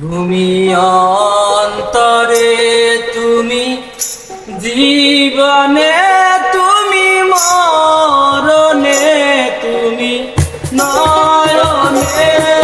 তুমি অন্তরে তুমি জীবনে তুমি মরণে তুমি নয়নে।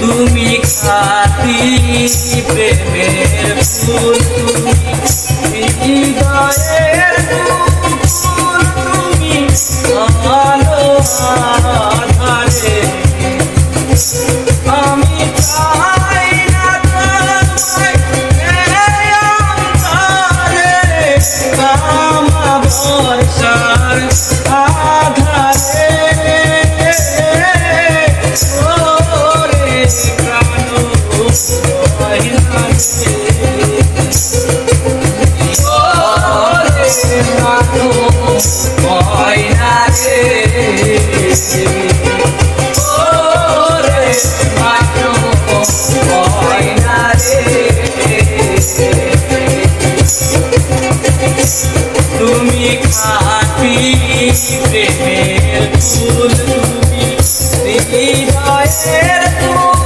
তুমি খাতি প্রেমের ফুল তুমি তুমি খাটি প্রেমের ফুল তুমি হৃদয়ের ফুল।